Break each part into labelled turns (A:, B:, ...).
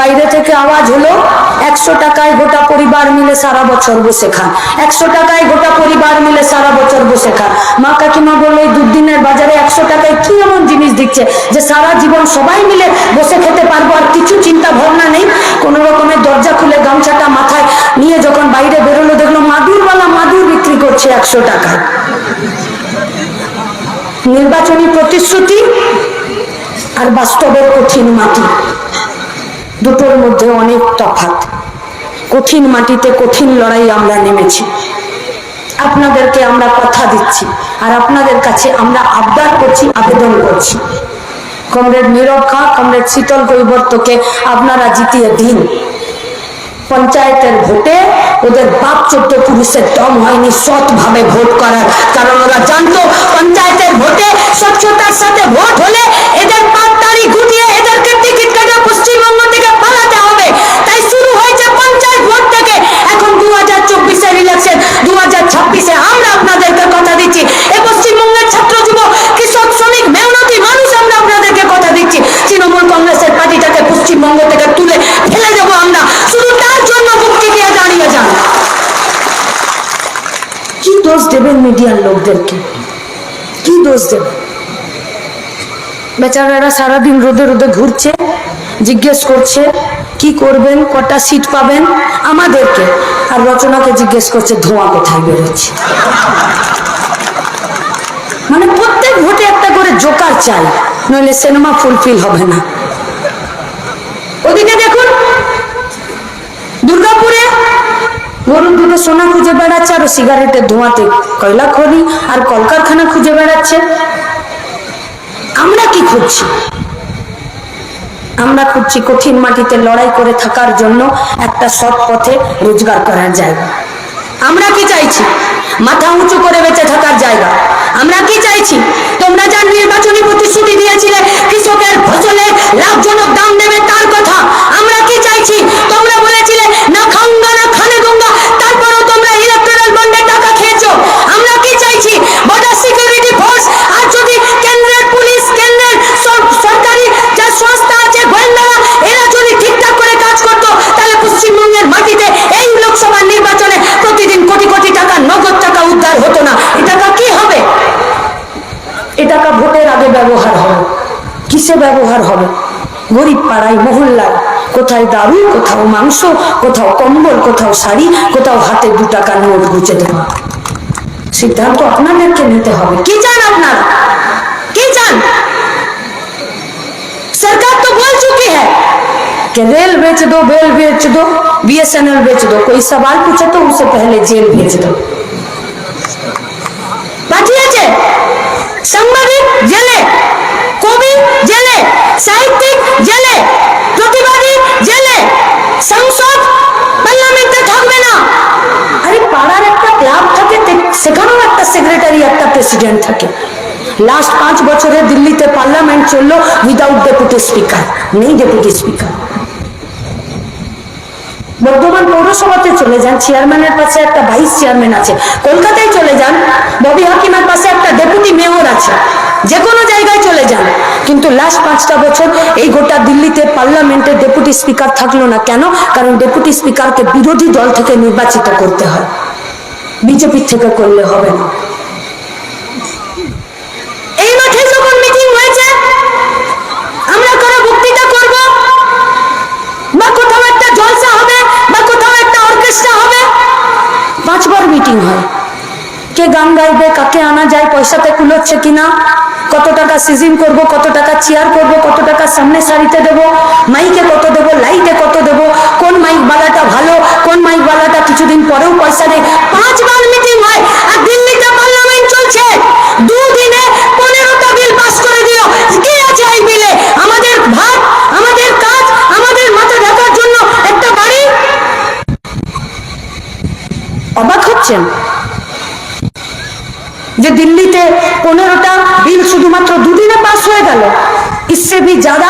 A: বাইরে থেকে আওয়াজ হলো, একশো টাকায় গোটা পরিবার মিলে সারা বছর বসে খান। একশো টাকায় গোটা পরিবার মিলে সারা বছর বসে খান। মা কাকিমা বলল, এই দুদিনের বাজারে একশো টাকায় কি এমন জিনিস দিচ্ছে যে সারা জীবন সবাই মিলে বসে খেতে পারব আর কিছু চিন্তা ভাবনা নেই? কোনো রকমের দরজা খুলে গামছাটা মাথায় নিয়ে যখন বাইরে বেরোলো, দেখল মাদুরওয়ালা মাদুর বিক্রি করছে একশো টাকায়। নির্বাচনী প্রতিশ্রুতি আর বাস্তবের কঠিন মাটি। দুটোর মধ্যে অনেক তফাৎ। কঠিন মাটিতে কঠিন লড়াই আমরা নেমেছি। আপনাদেরকে আমরা কথা দিচ্ছি আর আপনাদের কাছে আমরা আবদার করছি, আবেদন করছি। কমরেড নীরব খা, কমরেড শীতল কৈবর্তকে আপনারা জিতিয়ে দিন। পঞ্চায়েতের ভোটে ওদের বাপ চোদ্দ পুরুষের দম হয়নি সৎ ভাবে ভোট করার কারণ ওরা জানতো, পঞ্চায়েতের ভোটে স্বচ্ছতার সাথে ভোট হলে এদের পাঁচ তারিখ গুটিয়ে এদেরকে টিকিট কেটে পশ্চিমবঙ্গ লোকদেরকে কি? দোষ দেবেন বেচারারা সারাদিন রোদে রোদে ঘুরছে, জিজ্ঞেস করছে, কি করবেন? কটা সিট পাবেন? আমাদেরকে আর রচনাকে জিজ্ঞেস করছে, ধোঁয়া কোথায় বেরোচ্ছে? মানে প্রত্যেক ভোটে একটা করে জোকার চাই, নইলে সিনেমা ফুলফিল হবে না। গরুর সোনা খুঁজে বেড়াচ্ছে আর সিগারেটের ধোঁয়াতে কয়লা খনি আর কলকারখানা খুঁজে বেড়াচ্ছে আমরা কি খুঁজছি? আমরা খুঁজছি কঠিন মাটিতে লড়াই করে থাকার জন্য একটা সৎ পথে রোজগার করার জায়গা। আমরা কি চাইছি? মাথা উঁচু করে বেঁচে থাকার জায়গা। আমরা কি চাইছি? তোমরা যার নির্বাচনী প্রতিশ্রুতি দিয়েছিলে, কৃষকের ফসলের লাভজনক দাম দেবে তার কথা। আমরা কি চাইছি? কিসে ব্যবহার হবে গরিব পাড়ায় মহল্লায় কোথায় দারু কোথাও মাংস কোথাও কম্বল কোথাও শাড়ি কোথাও হাতে দু টাকা নোট গুছে দেওয়া সিদ্ধান্ত আপনাদেরকে নিতে হবে কি চান আপনারা কি চান सरकार तो बोल चुकी है कि रेल बेच दो बेल बेच दो बीएसएनएल बेच दो कोई सवाल पूछे तो उससे पहले जेल भेज दो পাঠিয়েছে সাংবাদিক জেলে কবি জেলে, সাহিত্যিক জেলে, প্রতিবাদী জেলে, সংসদ পার্লামেন্টে থাকবে না। আরে পাড়ার একটা ক্লাব থাকে সেখানেও একটা সেক্রেটারি একটা প্রেসিডেন্ট থাকে। লাস্ট পাঁচ বছরে দিল্লিতে পার্লামেন্ট চলল উইদাউট ডেপুটি স্পিকার নেই ডেপুটি স্পিকার পৌরসভাতে চলে যান। চেয়ারম্যানের পাশে একটা ভাইস চেয়ারম্যান আছে। কলকাতায় চলে যান। ববি হাকিমের পাশে একটা ডেপুটি মেয়র আছে। যে কোনো জায়গায় চলে যান। কিন্তু লাস্ট পাঁচটা বছর এই গোটা দিল্লিতে পার্লামেন্টে ডেপুটি স্পিকার থাকল না। কেন? কারণ ডেপুটি স্পিকারকে বিরোধী দল থেকে নির্বাচিত করতে হয়। বিজেপি থেকে করলে হবে না এই মাঠে যখন মিটিং হয়েছে আমরা কোনো বক্তৃতা করব বা কোথাও একটা জলসা হবে বা কোথাও একটা অর্কেস্ট্রা হবে পাঁচবার মিটিং হয় কে গান গাইবে, কাকে আনা যায়, পয়সাতে কুলোচ্ছে কিনা, কত টাকা সিজিং করব, কত টাকা চেয়ার করব, কত টাকা সামনে সারিতে দেব, মাইকে কত দেব, লাইটে কত দেব, কোন মাইক বালাটা ভালো, কোন মাইক বালাটা কিছুদিন পরেও পয়সা দেয় পাঁচবার মিটিং হয় আর দিল্লিতে পার্লামেন্ট চলছে। দুদিনে পনেরোটা বিল পাস করে দিও কি আছে এই বিলে? আমাদের ভাত, আমাদের কাজ, আমাদের মাথা ঢাকার জন্য একটা বাড়ি? অবাক হচ্ছেন? যে দিল্লিতে পনেরোটা বিল শুধুমাত্র দুদিনে পাস হয়ে গেল इससे भी ज्यादा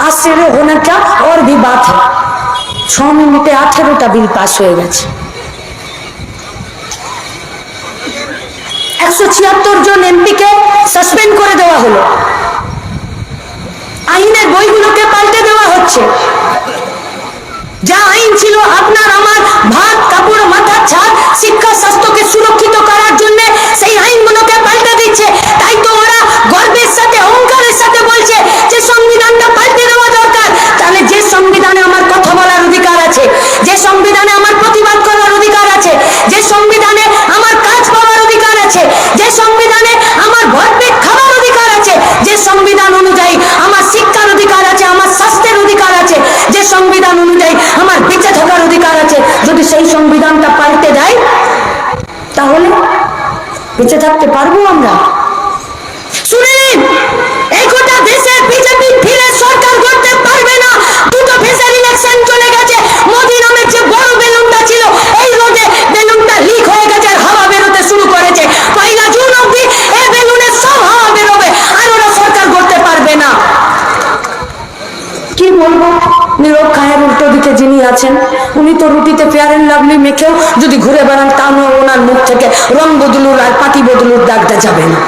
A: आश्चर्य होने का और भी बात है ছ মিনিটে আঠেরোটা বিল পাস হয়ে গেছে একশো ছিয়াত্তর জন এমপিকে সাসপেন্ড করে দেওয়া হলো আইনের বইগুলোকে পাল্টে দেওয়া হচ্ছে যা আইন ছিল আপনার, আমার ভাত, কাপড় মাথার ছাদ, শিক্ষা, স্বাস্থ্যকে সুরক্ষিত করার জন্য সেই আইনগুলোকে পাল্টে দিচ্ছে। তাই তো ওরা গর্বের সাথে, অহংকারের সাথে বলছে যে সংবিধানটা পাল্টে দেওয়া দরকার। তাহলে যে সংবিধানে আমার কথা বলার অধিকার আছে, যে সংবিধানে আমার প্রতিবাদ করার অধিকার আছে, যে সংবিধানে আমার কাজ পাওয়ার অধিকার আছে, যে সংবিধানে আমার ভরপেট খাবার অধিকার আছে, যে সংবিধান সংবিধান অনুযায়ী আমার বেঁচে থাকার অধিকার আছে। যদি সেই সংবিধানটা পাল্টে দেয় তাহলে বেঁচে থাকতে পারব আমরা। শুনে নিন এই গোটা দেশে বিজেপি ফিরে সরকার করতে পারবে না। দুটো ইলেকশন চলে গেছে। মোদি নামের যে বড় বেলুনটা ছিল, এই রোদে বেলুনটা লিক হয়ে গেছে আর হাওয়া বেরোতে শুরু করেছে। পয়লা জুন অব্দি এই বেলুনের সব হাওয়া বেরোবে। আর ওরা সরকার করতে পারবে না। কি বলব? নীরব খায়ের উল্টো দিকে যিনি আছেন, উনি তো রুটিতে ফেয়ার অ্যান্ড লাভলি মেখেও যদি ঘুরে বেড়ান, তা নয় ওনার মুখ থেকে রং বদলুর আর পাতি বদলুর ডাকতে যাবে না।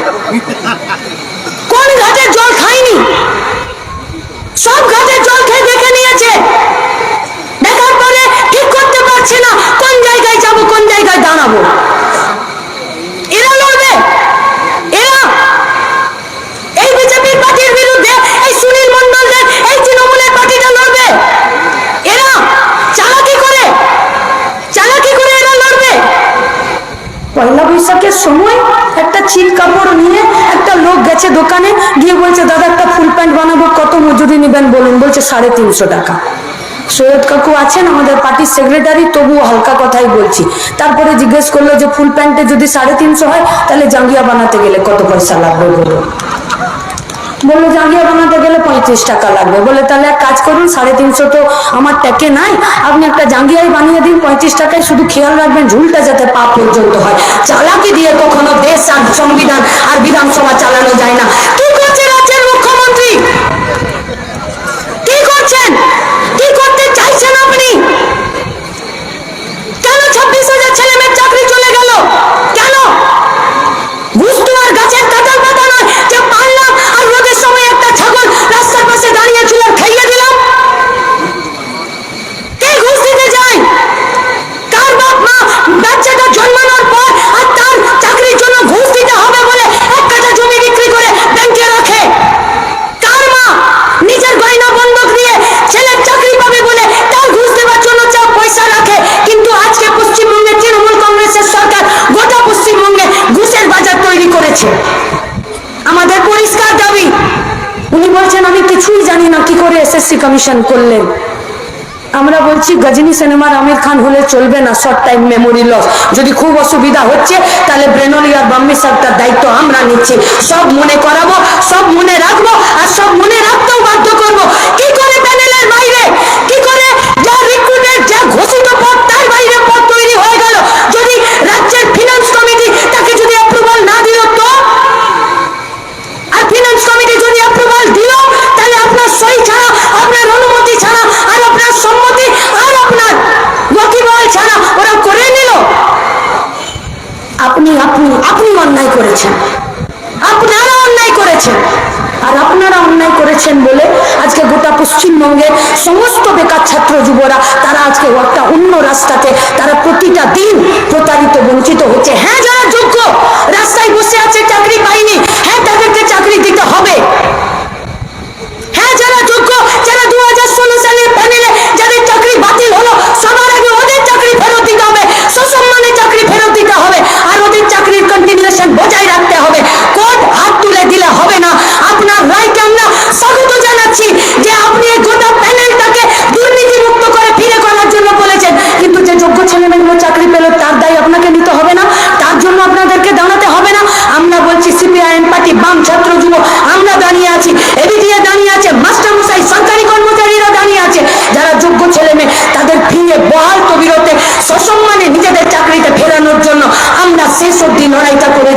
A: কোন ঘাটে জল খায়নি? সব ঘাটে জল খেয়ে দেখে নিয়েছে। দেখার পরে ঠিক করতে পারছে না কোন জায়গায় যাব, কোন জায়গায় দাঁড়াবো এরা লড়বে এরা এই বিজেপির পার্টির বিরুদ্ধে এই সুনীল মন্ডলদের এই তৃণমূলের পার্টিটা লড়বে এরা চালাকি করে চালাকি করে এরা লড়বে পয়লা বৈশাখের সময় একটা চিল কাপড় নিয়ে একটা লোক গেছে দোকানে, গিয়ে বলছে, দাদা, একটা ফুল প্যান্ট বানাবো, কত মজুরি নেবেন বলুন? বলছে, সাড়ে তিনশো টাকা। সৈয়দ কাকু আছেন, আমাদের পার্টির সেক্রেটারি, তবুও হালকা কথাই বলছি। তারপরে জিজ্ঞেস করল যে, ফুল প্যান্টে যদি সাড়ে তিনশো হয়, তাহলে জাঙ্গিয়া বানাতে গেলে কত পয়সা লাগবে বলুন? বলল জাঙ্গিয়া বানাতে গেলে পঁয়ত্রিশ টাকা লাগবে। বলে, তাহলে এক কাজ করুন, সাড়ে তিনশো তো আমার ট্যাকে নাই। আপনি একটা জাঙ্গিয়াই বানিয়ে দিন, পঁয়ত্রিশ টাকায় শুধু খেয়াল রাখবেন, ঝুলটা যাতে পা পর্যন্ত হয়। চালাকি দিয়ে কখনো দেশ আর সংবিধান আর বিধানসভা চালানো যায় না। কি করছে রাজ্যের মুখ্যমন্ত্রী? কি করছেন? কি করতে চাইছেন আপনি? কেন ছাব্বিশ হাজার ছেলে করে কমিশন করলেন। আমরা বলছি, গজনী সিনেমার আমির খান হলে চলবে না শর্ট টাইম মেমোরি লস যদি খুব অসুবিধা হচ্ছে, তাহলে ব্রেনলি আর বাম্মি সাহেবটার দায়িত্ব আমরা নিচ্ছি। সব মনে করাবো, সব মনে রাখব, আর সব মনে রাখতেও বাধ্য করব। কি করে প্যানেলের বাইরে কি করে যা রিক্রুটের যা ঘোষিত পদ তার বাইরে পদ তৈরি হয়ে গেল যদি রাজ্যের ফিনান্স কমিটি তাকে যদি অ্যাপ্রুভাল না দিল তো আর ফিনান্স কমিটি যদি অ্যাপ্রুভাল দিল তাহলে আপনার সই ছাড়া আপনার অনুমতি ছাড়া আর আপনার সম্মতি আর আপনার ওয়াকিবহাল ছাড়া ওরা করে নিল আপনি আপনি আপনি অন্যায় করেছেন। আপনারা অন্যায় করেছেন। আর আপনারা অন্যায় করেছেন বলে আজকে গোটা পশ্চিমবঙ্গের সমস্ত বেকার ছাত্র যুবরা, তারা আজকে একটা অন্য রাস্তাতে, তারা প্রতিটা দিন প্রতারিত, বঞ্চিত হচ্ছে। হ্যাঁ যারা যোগ্য, রাস্তায় বসে আছে, চাকরি পাইনি হ্যাঁ তাদেরকে চাকরি দিতে হবে।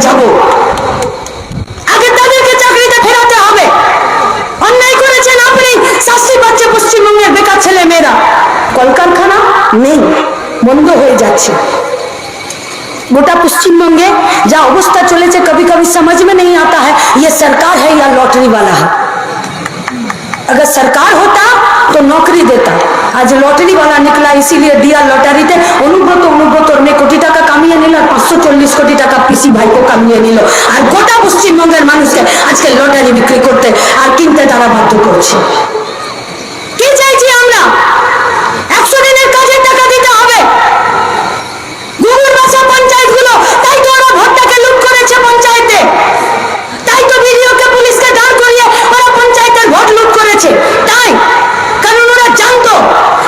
A: जाबो आगे दादे যাব। আগে তাদেরকে চাকরিতে ফেরাতে হবে। অন্যায় করেছেন আপনি, শাস্তি পাচ্ছে পশ্চিমবঙ্গের बेकार छेले मेरा कलकारखाना नहीं बंद हो जाछे गोटा पश्चिम पश्चिमबंगे जा अवस्था चले से कभी कभी समझ में नहीं आता है ये सरकार है या लॉटरी वाला है अगर सरकार होता तो नौकरी देता। आज लॉटरी वाला निकला, इसीलिए दिया लॉटरी थे अनुभव ভাইকে কামিয়ে নিল। আর গোটা পশ্চিমবঙ্গের মানুষকে আজকে লটারি বিক্রি করতে আর কিনতে তারা বাধ্য করছে কি চাইছি আমরা একশো দিনের কাজের টাকা দিতে হবে গুগল ভাষা পঞ্চায়েতগুলো তাই তো ওরা ভোটটাকে লুট করেছে পঞ্চায়েতে তাই তো বিডিওকে পুলিশকে দাঁড় করিয়ে ওরা পঞ্চায়েতের ভোট লুট করেছে তাই কারণ ওরা জানতো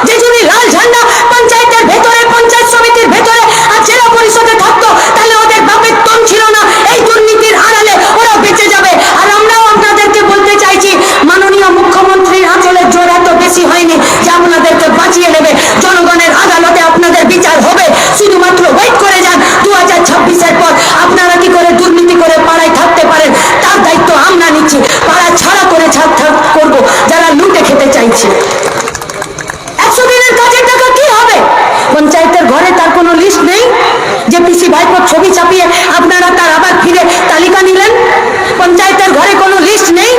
A: যে যদি লাল ঝান্ডা পঞ্চায়েতের ভেতরে পঞ্চায়েত সমিতির ভেতরে আর জেলা পরিষদে থাকতো তাহলে ওদের বাপের তন ছিল না এই দুর্নীতির আড়ালে ওরা বেঁচে যাবে আর আমরাও আপনাদেরকে বলতে চাইছি মাননীয় মুখ্যমন্ত্রীর আঁচলের জোর এত বেশি হয়নি যে আপনাদেরকে বাঁচিয়ে নেবে জনগণের আদালতে আপনাদের বিচার হবে শুধুমাত্র ওয়েট করে যান দু হাজার ছাব্বিশের পর আপনারা কি করে দুর্নীতি করে পাড়ায় থাকতে পারেন তার দায়িত্ব আমরা নিচ্ছি পাড়া ছাড়া করে ছাড় ছাড় করব যারা লুটে খেতে চাইছে একশো দিনের কাজের টাকা কি হবে পঞ্চায়েতের ঘরে তার কোনো লিস্ট নেই যে পিসি ভাইপোর ছবি চাপিয়ে আপনারা তার আবার ফিরে তালিকা নিলেন পঞ্চায়েতের ঘরে কোনো লিস্ট নেই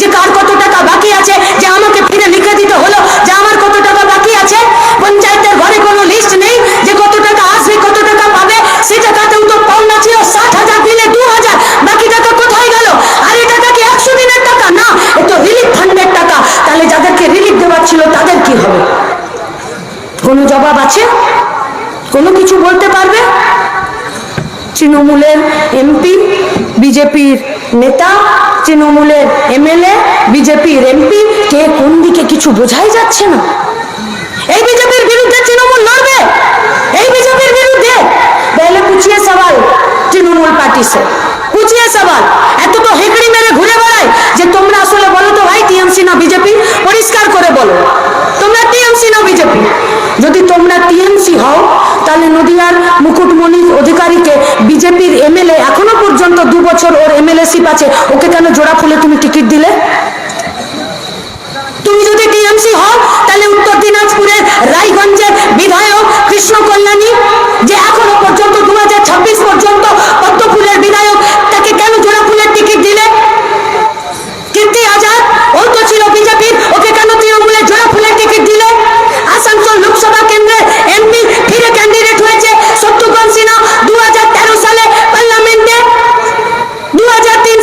A: যে কার কত টাকা বাকি আছে যে আমাকে ফিরে লিখে দিতে হলো যে আমার কত টাকা বাকি আছে পঞ্চায়েতের ঘরে কোনো লিস্ট নেই যে কত টাকা আসবে কত টাকা পাবে সে টাকাতেও তো পাওনা ছিল ষাট হাজার দিলে দু হাজার বাকি টাকা কোথায় গেল আর এই টাকা কি একশো দিনের টাকা না এ তো রিলিফ ফান্ডের টাকা তাহলে যাদেরকে রিলিফ দেওয়ার ছিল তাদের কি হবে কোনো জবাব আছে কোনো কিছু বলতে পারবে? তৃণমূলের এমপি, বিজেপির নেতা, তৃণমূলের এমএলএ, বিজেপির এমপি, কে কোন দিকে কিছু বোঝাই যাচ্ছে না? এই বিজেপির বিরুদ্ধে তৃণমূল লড়বে? এই বিজেপির বিরুদ্ধে? পহলে পুছিয়ে সওয়াল তৃণমূল পার্টি সে পুছিয়ে সওয়াল এত তো হেকড়ি মেরে ঘুরে বেড়ায় যে তোমরা আসলে বলো তো ভাই, টিএমসি না বিজেপি? পরিষ্কার করে বলো। তোমরা টিএমসি না বিজেপি? যদি তোমরা টিএমসি হও, তাহলে নদিয়ার মুকুটমণি অধিকারীকে বিজেপির এমএলএ এখনও পর্যন্ত দু বছর ওর এমএলএশিপ আছে, ওকে কেন জোড়া ফুলে তুমি টিকিট দিলে? তুমি যদি টিএমসি হও, তাহলে উত্তর দিনাজপুরের রায়গঞ্জের বিধায়ক কৃষ্ণ কল্যাণী, যে এখনও পর্যন্ত দু হাজার ছাব্বিশ পর্যন্ত পদ্মফুলের বিধায়ক তাকে কেন জোড়া ফুলের টিকিট দিলে কীর্তি আজাদ ও তো ছিল বিজেপির ওকে কেন তৃণমূলের জোড়া ফুলের টিকিট দিলে আসানসোল লোকসভা কেন্দ্রের এমপি ফিরে ক্যান্ডিডেট হয়েছে শত্রুঘ্ন সিনহা দু সালে পার্লামেন্টে দু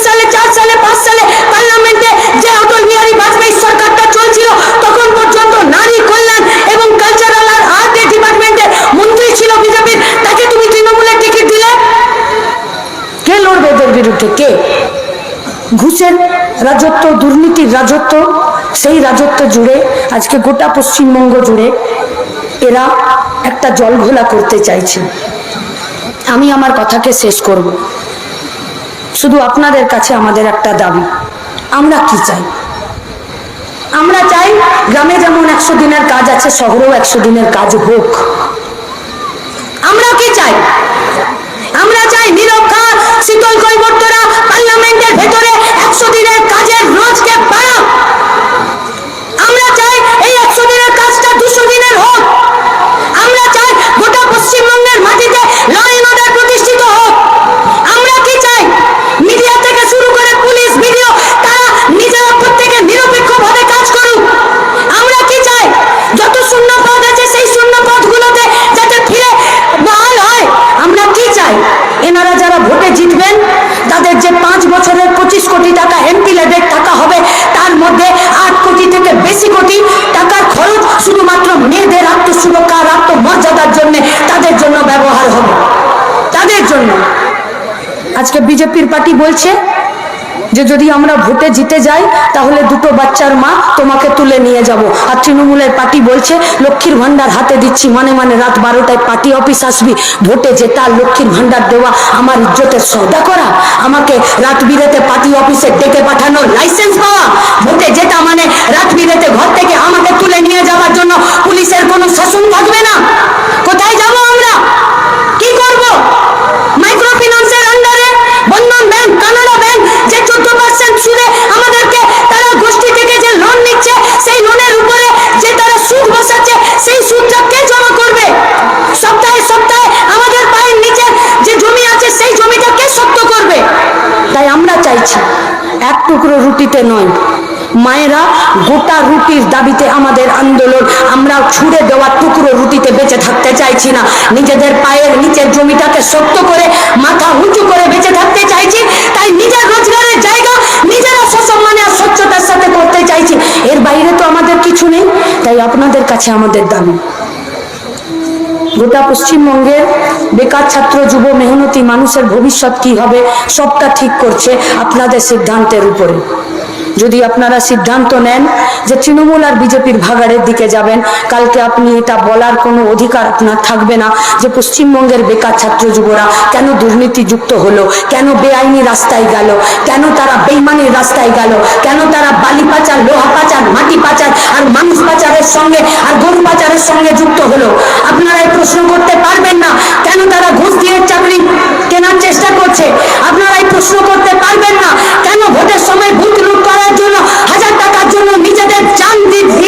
A: সালে চার সালে পাঁচ সালে পার্লামেন্টে যে অটল বিহারী বাজপেয়ী সরকারটা চলছিল তখন পর্যন্ত নারী কল্যাণ এবং কালচারাল আর আর্ট ডিপার্টমেন্টের মন্ত্রী ছিল বিজেপির তাকে তুমি তৃণমূলের টিকিট দিলে কে লড়বে এদের বিরুদ্ধে কে ঘুষের রাজত্ব, দুর্নীতির রাজত্ব, সেই রাজত্ব জুড়ে, আজকে গোটা পশ্চিমবঙ্গ জুড়ে এরা একটা জলঘোলা করতে চাইছে। আমি আমার কথাকে শেষ করব। শুধু আপনাদের কাছে আমাদের একটা দাবি, আমরা কি চাই? আমরা চাই গ্রামে যেমন একশো দিনের কাজ আছে, শহরেও একশো দিনের কাজ হোক। আমরা কি চাই? আমরা চাই নিরক্ষা শীতল কৈবর্তরা পার্লামেন্টের ভেতরে একশো দিনের কাজের রোজকে বাড়া আমরা চাই এই একশো দিনের কাজটা দুশো দিনের হোক। আমরা চাই গোটা পশ্চিমবঙ্গের মাটিতে ল অ্যান্ড অর্ডার প্রতিষ্ঠিত হোক আমরা কি চাই মিডিয়া থেকে শুরু করে পুলিশ ভিডিও তারা নিজেরা প্রত্যেকে নিরপেক্ষভাবে কাজ করুক আমরা কি চাই যত শূন্য পদ আছে সেই শূন্য পদগুলোতে যাতে ফিরে বহাল হয় আমরা কি চাই এনারা যারা ভোটে জিতবেন তাদের যে পাঁচ বছরের পঁচিশ কোটি টাকা এমপি লেভেল টাকা হবে তার মধ্যে আট কোটি থেকে বেশি কোটি টাকার খরচ শুধুমাত্র মেয়েদের আত্মসুরক্ষা আর আত্মমর্যাদার জন্য তাদের জন্য ব্যবহার হবে তাদের জন্য। আজকে বিজেপির পার্টি বলছে যে যদি আমরা ভোটে জিতে যাই, তাহলে দুটো বাচ্চার মা তোমাকে তুলে নিয়ে যাব। আর তৃণমূলের পার্টি বলছে, লক্ষ্মীর ভান্ডার হাতে দিচ্ছি মানে মানে রাত বারোটায় পার্টি অফিস আসবি। ভোটে জেতা লক্ষ্মীর ভান্ডার দেওয়া, আমার ইজ্জতের সৌদা করা। আমাকে রাত বিরেতে পার্টি অফিসে ডেকে পাঠানো লাইসেন্স পাওয়া। ভোটে জেতা মানে রাত বিরেতে ঘর থেকে আমাকে তুলে নিয়ে যাওয়ার জন্য পুলিশের কোনো শাসন থাকবে না। কোথায় যাব আমরা কি করব মাইক্রো ফিন্যান্সের আন্ডারে বন্ধন ব্যাংক কানাডা ব্যাংক যে চোদ্দ পার্সেন্ট সুদে আমাদেরকে তারা গোষ্ঠী থেকে যে লোন নিচ্ছে সেই লোনের উপরে যে তারা সুদ বসাচ্ছে সেই সুদটা কে জমা করবে সপ্তাহে সপ্তাহে আমাদের পায়ের নিচে যে জমি আছে সেই জমিটা কে শক্ত করবে তাই আমরা চাইছি এক টুকরো রুটিতে নয়। মায়েরা গোটা রুটির দাবিতে আমাদের আন্দোলন, আমরা ছুড়ে দেওয়া টুকরো রুটিতে বেঁচে থাকতে চাইছি না। নিজেদের পায়ের নিচের জমিটাকে শক্ত করে, মাথা উঁচু করে বেঁচে থাকতে চাইছি। তাই নিজের রোজগারের জায়গা, নিজেরা সসম্মানে আর স্বচ্ছতার সাথে করতে চাইছি। এর বাইরে তো আমাদের কিছু নেই, তাই আপনাদের কাছে আমাদের দাবি। গোটা পশ্চিমবঙ্গের বেকার ছাত্র, যুব, মেহনতি মানুষের ভবিষ্যৎ কি হবে, সবটা ঠিক করছে আপনাদের সিদ্ধান্তের উপরে। যদি আপনারা সিদ্ধান্ত নেন যে তৃণমূল আর বিজেপির ভাগাড়ের দিকে যাবেন, কালকে আপনি এটা বলার কোনো অধিকার আপনার থাকবে না যে পশ্চিমবঙ্গের বেকার ছাত্র যুবরা কেন দুর্নীতি যুক্ত হলো, কেন বেআইনি রাস্তায় গেল, কেন তারা বেইমানির রাস্তায় গেল, কেন তারা বালি পাচার, লোহা পাচার, মাটি পাচার আর মানুষ পাচারের সঙ্গে আর গরু পাচারের সঙ্গে যুক্ত হলো? আপনারা এই প্রশ্ন করতে পারবেন না। কেন তারা ঘুষ দিয়ে চাকরি কেনার চেষ্টা করছে? আপনারা এই প্রশ্ন করতে পারবেন না। কেন ভোটের সময় ভূত চান্দির